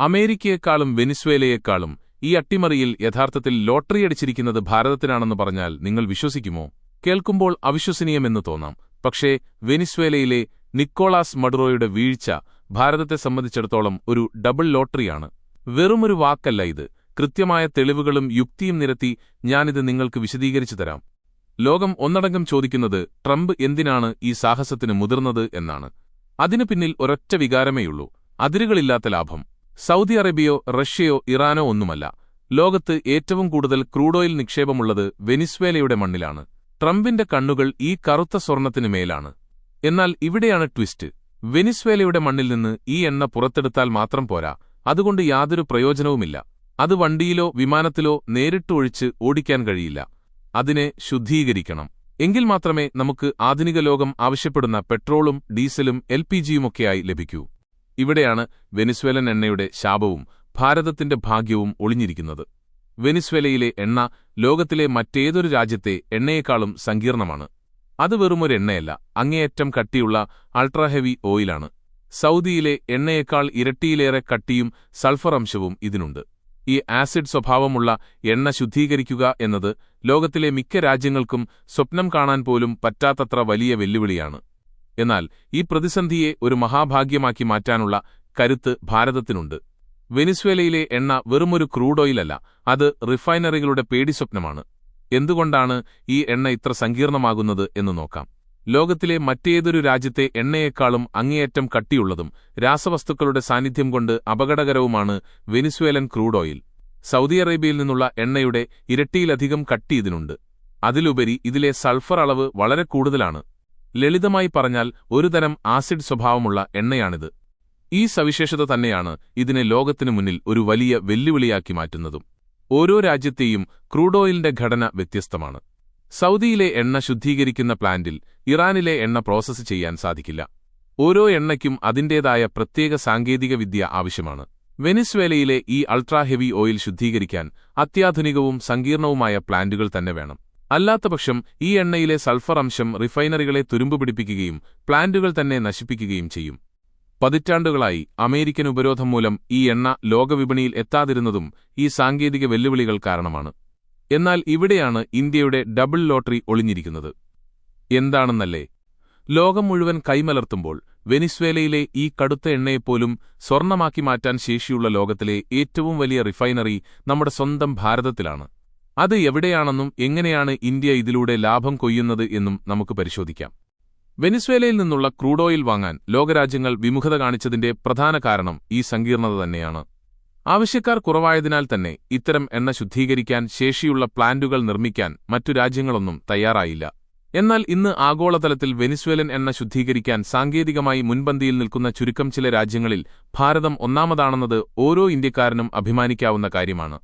അമേരിക്കയെക്കാളും വെനിസ്വേലയെക്കാളും ഈ അട്ടിമറിയിൽ യഥാർത്ഥത്തിൽ ലോട്ടറി അടിച്ചിരിക്കുന്നത് ഭാരതത്തിനാണെന്ന് പറഞ്ഞാൽ നിങ്ങൾ വിശ്വസിക്കുമോ? കേൾക്കുമ്പോൾ അവിശ്വസനീയമെന്ന് തോന്നാം. പക്ഷേ വെനിസ്വേലയിലെ നിക്കോളാസ് മഡുറോയുടെ വീഴ്ച ഭാരതത്തെ സംബന്ധിച്ചിടത്തോളം ഒരു ഡബിൾ ലോട്ടറിയാണ്. വെറുമൊരു വാക്കല്ല ഇത്. കൃത്യമായ തെളിവുകളും യുക്തിയും നിരത്തി ഞാനിത് നിങ്ങൾക്ക് വിശദീകരിച്ചു തരാം. ലോകം ഒന്നടങ്കം ചോദിക്കുന്നത് ട്രംപ് എന്തിനാണ് ഈ സാഹസത്തിന് മുതിർന്നത് എന്നാണ്. അതിനു പിന്നിൽ ഒരൊറ്റ വികാരമേയുള്ളൂ. അതിരുകളില്ലാത്ത ലാഭം. സൗദി അറേബ്യയോ റഷ്യയോ ഇറാനോ ഒന്നുമല്ല. ലോകത്ത് ഏറ്റവും കൂടുതൽ ക്രൂഡോയിൽ നിക്ഷേപമുള്ളത് വെനിസ്വേലയുടെ മണ്ണിലാണ്. ട്രംപിന്റെ കണ്ണുകൾ ഈ കറുത്ത സ്വർണത്തിനു മേലാണ്. എന്നാൽ ഇവിടെയാണ് ട്വിസ്റ്റ്. വെനിസ്വേലയുടെ മണ്ണിൽ നിന്ന് ഈ എണ്ണ പുറത്തെടുത്താൽ മാത്രം പോരാ. അതുകൊണ്ട് യാതൊരു പ്രയോജനവുമില്ല. അത് വണ്ടിയിലോ വിമാനത്തിലോ നേരിട്ടൊഴിച്ച് ഓടിക്കാൻ കഴിയില്ല. അതിനെ ശുദ്ധീകരിക്കണം. എങ്കിൽ മാത്രമേ നമുക്ക് ആധുനിക ലോകം ആവശ്യപ്പെടുന്ന പെട്രോളും ഡീസലും എൽ പി ജിയുമൊക്കെയായി ലഭിക്കൂ. ഇവിടെയാണ് വെനിസ്വേലൻ എണ്ണയുടെ ശാപവും ഭാരതത്തിന്റെ ഭാഗ്യവും ഒളിഞ്ഞിരിക്കുന്നത്. വെനിസ്വേലയിലെ എണ്ണ ലോകത്തിലെ മറ്റേതൊരു രാജ്യത്തെ എണ്ണയേക്കാളും സങ്കീർണമാണ്. അത് വെറുമൊരു എണ്ണയല്ല അങ്ങേയറ്റം കട്ടിയുള്ള അൾട്രാ ഹെവി ഓയിലാണ്. സൗദിയിലെ എണ്ണയേക്കാൾ ഇരട്ടിയിലേറെ കട്ടിയും സൾഫർ അംശവും ഇതിനുണ്ട്. ഈ ആസിഡ് സ്വഭാവമുള്ള എണ്ണ ശുദ്ധീകരിക്കുക എന്നത് ലോകത്തിലെ മിക്ക രാജ്യങ്ങൾക്കും സ്വപ്നം കാണാൻ പോലും പറ്റാത്തത്ര വലിയ വെല്ലുവിളിയാണ്. എന്നാൽ ഈ പ്രതിസന്ധിയെ ഒരു മഹാഭാഗ്യമാക്കി മാറ്റാനുള്ള കരുത്ത് ഭാരതത്തിനുണ്ട്. വെനിസ്വേലയിലെ എണ്ണ വെറുമൊരു ക്രൂഡ് ഓയിലല്ല അത് റിഫൈനറികളുടെ പേടിസ്വപ്നമാണ്. എന്തുകൊണ്ടാണ് ഈ എണ്ണ ഇത്ര സങ്കീർണമാകുന്നത് എന്ന് നോക്കാം. ലോകത്തിലെ മറ്റേതൊരു രാജ്യത്തെ എണ്ണയേക്കാളും അങ്ങേയറ്റം കട്ടിയുള്ളതും രാസവസ്തുക്കളുടെ സാന്നിധ്യം കൊണ്ട് അപകടകരവുമാണ് വെനിസ്വേലൻ ക്രൂഡ് ഓയിൽ. സൗദി അറേബ്യയിൽ നിന്നുള്ള എണ്ണയുടെ ഇരട്ടിയിലധികം കട്ടി ഇതിനുണ്ട്. അതിലുപരി ഇതിലെ സൾഫർ അളവ് വളരെ കൂടുതലാണ്. ലളിതമായി പറഞ്ഞാൽ ഒരുതരം ആസിഡ് സ്വഭാവമുള്ള എണ്ണയാണിത്. ഈ സവിശേഷത തന്നെയാണ് ഇതിനെ ലോകത്തിനു മുന്നിൽ ഒരു വലിയ വെല്ലുവിളിയാക്കി മാറ്റുന്നതും. ഓരോ രാജ്യത്തെയും ക്രൂഡ് ഓയിലിന്റെ ഘടന വ്യത്യസ്തമാണ്. സൗദിയിലെ എണ്ണ ശുദ്ധീകരിക്കുന്ന പ്ലാന്റിൽ ഇറാനിലെ എണ്ണ പ്രോസസ്സ് ചെയ്യാൻ സാധിക്കില്ല. ഓരോ എണ്ണയ്ക്കും അതിന്റേതായ പ്രത്യേക സാങ്കേതികവിദ്യ ആവശ്യമാണ്. വെനിസ്വേലയിലെ ഈ അൾട്രാ ഹെവി ഓയിൽ ശുദ്ധീകരിക്കാൻ അത്യാധുനികവും സങ്കീർണവുമായ പ്ലാന്റുകൾ തന്നെ വേണം. അല്ലാത്തപക്ഷം ഈ എണ്ണയിലെ സൾഫർ അംശം റിഫൈനറികളെ തുരുമ്പുപിടിപ്പിക്കുകയും പ്ലാന്റുകൾ തന്നെ നശിപ്പിക്കുകയും ചെയ്യും. പതിറ്റാണ്ടുകളായി അമേരിക്കൻ ഉപരോധം മൂലം ഈ എണ്ണ ലോകവിപണിയിൽ എത്താതിരുന്നതും ഈ സാങ്കേതിക വെല്ലുവിളികൾ കാരണമാണ്. എന്നാൽ ഇവിടെയാണ് ഇന്ത്യയുടെ ഡബിൾ ലോട്ടറി ഒളിഞ്ഞിരിക്കുന്നത്. എന്താണെന്നല്ലേ? ലോകം മുഴുവൻ കൈമലർത്തുമ്പോൾ വെനിസ്വേലയിലെ ഈ കടുത്ത എണ്ണയെപ്പോലും സ്വർണമാക്കി മാറ്റാൻ ശേഷിയുള്ള ലോകത്തിലെ ഏറ്റവും വലിയ റിഫൈനറി നമ്മുടെ സ്വന്തം ഭാരതത്തിലാണ്. അത് എവിടെയാണെന്നും എങ്ങനെയാണ് ഇന്ത്യ ഇതിലൂടെ ലാഭം കൊയ്യുന്നത് എന്നും നമുക്ക് പരിശോധിക്കാം. വെനിസ്വേലയിൽ നിന്നുള്ള ക്രൂഡ് ഓയിൽ വാങ്ങാൻ ലോകരാജ്യങ്ങൾ വിമുഖത കാണിച്ചതിന്റെ പ്രധാന കാരണം ഈ സങ്കീർണത തന്നെയാണ്. ആവശ്യക്കാർ കുറവായതിനാൽ തന്നെ ഇത്തരം എണ്ണ ശുദ്ധീകരിക്കാൻ ശേഷിയുള്ള പ്ലാന്റുകൾ നിർമ്മിക്കാൻ മറ്റു രാജ്യങ്ങളൊന്നും തയ്യാറായില്ല. എന്നാൽ ഇന്ന് ആഗോളതലത്തിൽ വെനിസ്വേലൻ എണ്ണ ശുദ്ധീകരിക്കാൻ സാങ്കേതികമായി മുൻപന്തിയിൽ നിൽക്കുന്ന ചുരുക്കം ചില രാജ്യങ്ങളിൽ ഭാരതം ഒന്നാമതാണെന്നത് ഓരോ ഇന്ത്യക്കാരനും അഭിമാനിക്കാവുന്ന കാര്യമാണ്.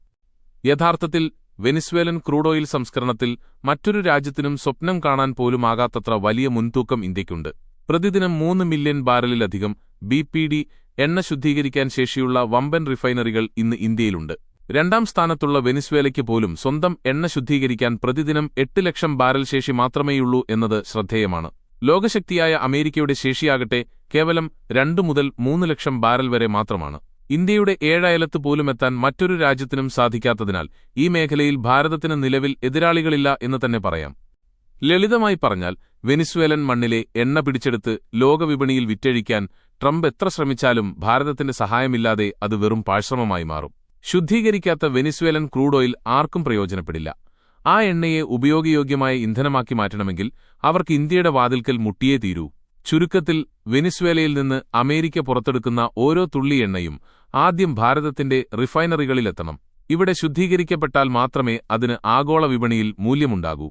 യഥാർത്ഥത്തിൽ വെനിസ്വേലൻ ക്രൂഡ് ഓയിൽ സംസ്കരണത്തിൽ മറ്റൊരു രാജ്യത്തിനും സ്വപ്നം കാണാൻ പോലുമാകാത്തത്ര വലിയ മുൻതൂക്കം ഇന്ത്യയ്ക്കുണ്ട്. പ്രതിദിനം മൂന്ന് മില്യൺ ബാരലിലധികം ബി പി ഡി എണ്ണ ശുദ്ധീകരിക്കാൻ ശേഷിയുള്ള വമ്പൻ റിഫൈനറികൾ ഇന്ന് ഇന്ത്യയിലുണ്ട്. രണ്ടാം സ്ഥാനത്തുള്ള വെനിസ്വേലയ്ക്ക് പോലും സ്വന്തം എണ്ണ ശുദ്ധീകരിക്കാൻ പ്രതിദിനം എട്ട് ലക്ഷം ബാരൽ ശേഷി മാത്രമേയുള്ളൂ എന്നത് ശ്രദ്ധേയമാണ്. ലോകശക്തിയായ അമേരിക്കയുടെ ശേഷിയാകട്ടെ കേവലം രണ്ടു മുതൽ മൂന്ന് ലക്ഷം ബാരൽ വരെ മാത്രമാണ്. ഇന്ത്യയുടെ ഏഴയലത്ത് പോലുമെത്താൻ മറ്റൊരു രാജ്യത്തിനും സാധിക്കാത്തതിനാൽ ഈ മേഖലയിൽ ഭാരതത്തിന് നിലവിൽ എതിരാളികളില്ല എന്ന് തന്നെ പറയാം. ലളിതമായി പറഞ്ഞാൽ വെനിസ്വേലൻ മണ്ണിലെ എണ്ണ പിടിച്ചെടുത്ത് ലോകവിപണിയിൽ വിറ്റഴിക്കാൻ ട്രംപ് എത്ര ശ്രമിച്ചാലും ഭാരതത്തിന്റെ സഹായമില്ലാതെ അത് വെറും പാഴ്ശ്രമമായി മാറും. ശുദ്ധീകരിക്കാത്ത വെനിസ്വേലൻ ക്രൂഡ് ഓയിൽ ആർക്കും പ്രയോജനപ്പെടില്ല. ആ എണ്ണയെ ഉപയോഗയോഗ്യമായ ഇന്ധനമാക്കി മാറ്റണമെങ്കിൽ അവർക്ക് ഇന്ത്യയുടെ വാതിൽക്കൽ മുട്ടിയേ തീരൂ. ചുരുക്കത്തിൽ വെനിസ്വേലയിൽ നിന്ന് അമേരിക്ക പുറത്തെടുക്കുന്ന ഓരോ തുള്ളി എണ്ണയും ആദ്യം ഭാരതത്തിന്റെ റിഫൈനറികളിലെത്തണം. ഇവിടെ ശുദ്ധീകരിക്കപ്പെട്ടാൽ മാത്രമേ അതിന് ആഗോള വിപണിയിൽ മൂല്യമുണ്ടാകൂ.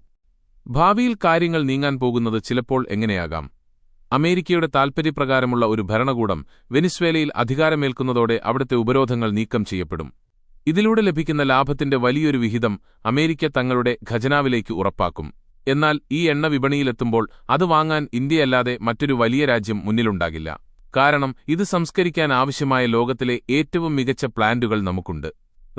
ഭാവിയിൽ കാര്യങ്ങൾ നീങ്ങാൻ പോകുന്നത് ചിലപ്പോൾ എങ്ങനെയാകാം? അമേരിക്കയുടെ താൽപര്യപ്രകാരമുള്ള ഒരു ഭരണകൂടം വെനിസ്വേലയിൽ അധികാരമേൽക്കുന്നതോടെ അവിടുത്തെ ഉപരോധങ്ങൾ നീക്കം ചെയ്യപ്പെടും. ഇതിലൂടെ ലഭിക്കുന്ന ലാഭത്തിന്റെ വലിയൊരു വിഹിതം അമേരിക്ക തങ്ങളുടെ ഖജനാവിലേക്ക് ഉറപ്പാക്കും. എന്നാൽ ഈ എണ്ണ വിപണിയിലെത്തുമ്പോൾ അത് വാങ്ങാൻ ഇന്ത്യയല്ലാതെ മറ്റൊരു വലിയ രാജ്യം മുന്നിലുണ്ടാകില്ല. കാരണം ഇത് സംസ്കരിക്കാൻ ആവശ്യമായ ലോകത്തിലെ ഏറ്റവും മികച്ച പ്ലാന്റുകൾ നമുക്കുണ്ട്.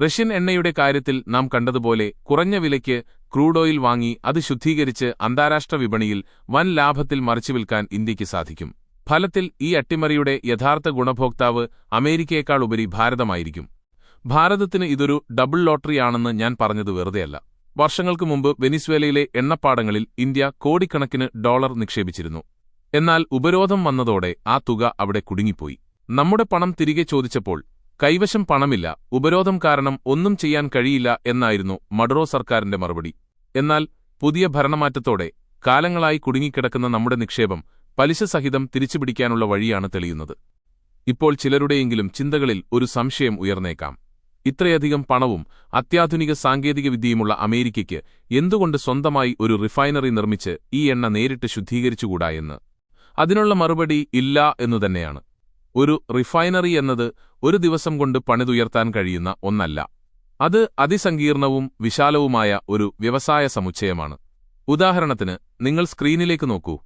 റഷ്യൻ എണ്ണയുടെ കാര്യത്തിൽ നാം കണ്ടതുപോലെ കുറഞ്ഞ വിലയ്ക്ക് ക്രൂഡ് ഓയിൽ വാങ്ങി അത് ശുദ്ധീകരിച്ച് അന്താരാഷ്ട്ര വിപണിയിൽ വൻ ലാഭത്തിൽ മറിച്ചു വിൽക്കാൻ ഇന്ത്യയ്ക്ക് സാധിക്കും. ഫലത്തിൽ ഈ അട്ടിമറിയുടെ യഥാർത്ഥ ഗുണഭോക്താവ് അമേരിക്കയേക്കാൾ ഉപരി ഭാരതമായിരിക്കും. ഭാരതത്തിന് ഇതൊരു ഡബിൾ ലോട്ടറിയാണെന്ന് ഞാൻ പറഞ്ഞത് വെറുതെയല്ല. വർഷങ്ങൾക്ക് മുമ്പ് വെനിസ്വേലയിലെ എണ്ണപ്പാടങ്ങളിൽ ഇന്ത്യ കോടിക്കണക്കിന് ഡോളർ നിക്ഷേപിച്ചിരുന്നു. എന്നാൽ ഉപരോധം വന്നതോടെ ആ തുക അവിടെ കുടുങ്ങിപ്പോയി. നമ്മുടെ പണം തിരികെ ചോദിച്ചപ്പോൾ കൈവശം പണമില്ല ഉപരോധം കാരണം ഒന്നും ചെയ്യാൻ കഴിയില്ല എന്നായിരുന്നു മഡറോ സർക്കാരിന്റെ മറുപടി. എന്നാൽ പുതിയ ഭരണമാറ്റത്തോടെ കാലങ്ങളായി കുടുങ്ങിക്കിടക്കുന്ന നമ്മുടെ നിക്ഷേപം പലിശ സഹിതം തിരിച്ചുപിടിക്കാനുള്ള വഴിയാണ് തെളിയുന്നത്. ഇപ്പോൾ ചിലരുടെയെങ്കിലും ചിന്തകളിൽ ഒരു സംശയം ഉയർന്നേക്കാം. ഇത്രയധികം പണവും അത്യാധുനിക സാങ്കേതികവിദ്യയുമുള്ള അമേരിക്കയ്ക്ക് എന്തുകൊണ്ട് സ്വന്തമായി ഒരു റിഫൈനറി നിർമ്മിച്ച് ഈ എണ്ണ നേരിട്ട് ശുദ്ധീകരിച്ചുകൂടാ എന്ന് അതിനുള്ള മറുപടി ഇല്ല എന്നുതന്നെയാണ് ഒരു റിഫൈനറി എന്നത് ഒരു ദിവസം കൊണ്ട് പണിതുയർത്താൻ കഴിയുന്ന ഒന്നല്ല. അത് അതിസങ്കീർണവും വിശാലവുമായ ഒരു വ്യവസായ സമുച്ചയമാണ്. ഉദാഹരണത്തിന് നിങ്ങൾ സ്ക്രീനിലേക്ക് നോക്കൂ.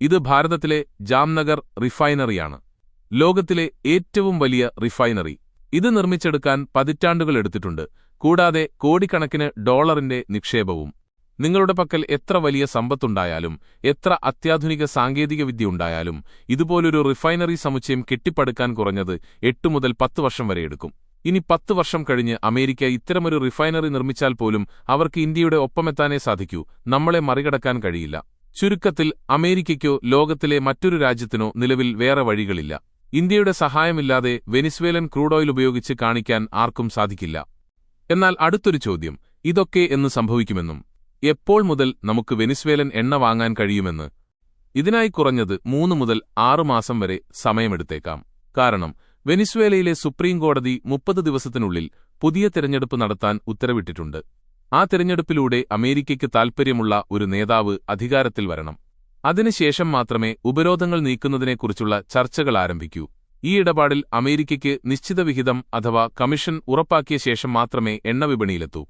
ഇത് ഭാരതത്തിലെ ജാംനഗർ റിഫൈനറിയാണ്. ലോകത്തിലെ ഏറ്റവും വലിയ റിഫൈനറി. ഇത് നിർമ്മിച്ചെടുക്കാൻ പതിറ്റാണ്ടുകൾ എടുത്തിട്ടുണ്ട് കൂടാതെ കോടിക്കണക്കിന് ഡോളറിന്റെ നിക്ഷേപവും. നിങ്ങളുടെ പക്കൽ എത്ര വലിയ സമ്പത്തുണ്ടായാലും എത്ര അത്യാധുനിക സാങ്കേതികവിദ്യ ഉണ്ടായാലും ഇതുപോലൊരു റിഫൈനറി സമുച്ചയം കെട്ടിപ്പടുക്കാൻ കുറഞ്ഞത് എട്ടു മുതൽ പത്ത് വർഷം വരെ എടുക്കും. ഇനി പത്ത് വർഷം കഴിഞ്ഞ് അമേരിക്ക ഇത്തരമൊരു റിഫൈനറി നിർമ്മിച്ചാൽ പോലും അവർക്ക് ഇന്ത്യയുടെ ഒപ്പമെത്താനേ സാധിക്കൂ നമ്മളെ മറികടക്കാൻ കഴിയില്ല. ചുരുക്കത്തിൽ അമേരിക്കയ്ക്കോ ലോകത്തിലെ മറ്റൊരു രാജ്യത്തിനോ നിലവിൽ വേറെ വഴികളില്ല. ഇന്ത്യയുടെ സഹായമില്ലാതെ വെനിസ്വേലൻ ക്രൂഡ് ഓയിൽ ഉപയോഗിച്ച് കാണിക്കാൻ ആർക്കും സാധിക്കില്ല. എന്നാൽ അടുത്തൊരു ചോദ്യം ഇതൊക്കെ എന്ന് സംഭവിക്കുമെന്നും എപ്പോൾ മുതൽ നമുക്ക് വെനിസ്വേലൻ എണ്ണ വാങ്ങാൻ കഴിയുമെന്ന്. ഇതിനായി കുറഞ്ഞത് മൂന്ന് മുതൽ ആറു മാസം വരെ സമയമെടുത്തേക്കാം. കാരണം വെനിസ്വേലയിലെ സുപ്രീം കോടതി മുപ്പത് ദിവസത്തിനുള്ളിൽ പുതിയ തിരഞ്ഞെടുപ്പ് നടത്താൻ ഉത്തരവിട്ടിട്ടുണ്ട്. ആ തിരഞ്ഞെടുപ്പിലൂടെ അമേരിക്കയ്ക്ക് താൽപ്പര്യമുള്ള ഒരു നേതാവ് അധികാരത്തിൽ വരണം. അതിനുശേഷം മാത്രമേ ഉപരോധങ്ങൾ നീക്കുന്നതിനെക്കുറിച്ചുള്ള ചർച്ചകൾ ആരംഭിക്കൂ. ഈ ഇടപാടിൽ അമേരിക്കയ്ക്ക് നിശ്ചിത വിഹിതം അഥവാ കമ്മീഷൻ ഉറപ്പാക്കിയ ശേഷം മാത്രമേ എണ്ണവിപണിയിലെത്തൂ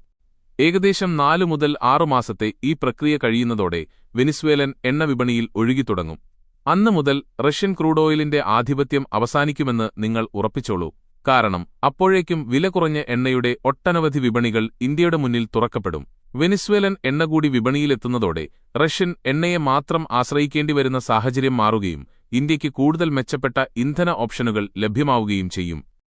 ഏകദേശം നാലു മുതൽ ആറു മാസത്തെ ഈ പ്രക്രിയ കഴിയുന്നതോടെ വെനിസ്വേലൻ എണ്ണവിപണിയിൽ ഒഴുകിത്തുടങ്ങും. അന്നു മുതൽ റഷ്യൻ ക്രൂഡ് ഓയിലിന്റെ ആധിപത്യം അവസാനിക്കുമെന്ന് നിങ്ങൾ ഉറപ്പിച്ചോളൂ. കാരണം അപ്പോഴേക്കും വില കുറഞ്ഞ എണ്ണയുടെ ഒട്ടനവധി വിപണികൾ ഇന്ത്യയുടെ മുന്നിൽ തുറക്കപ്പെടും. വെനിസ്വേലൻ എണ്ണ കൂടി വിപണിയിലെത്തുന്നതോടെ റഷ്യൻ എണ്ണയെ മാത്രം ആശ്രയിക്കേണ്ടി വരുന്ന സാഹചര്യം മാറുകയും ഇന്ത്യയ്ക്ക് കൂടുതൽ മെച്ചപ്പെട്ട ഇന്ധന ഓപ്ഷനുകൾ ലഭ്യമാവുകയും ചെയ്യും.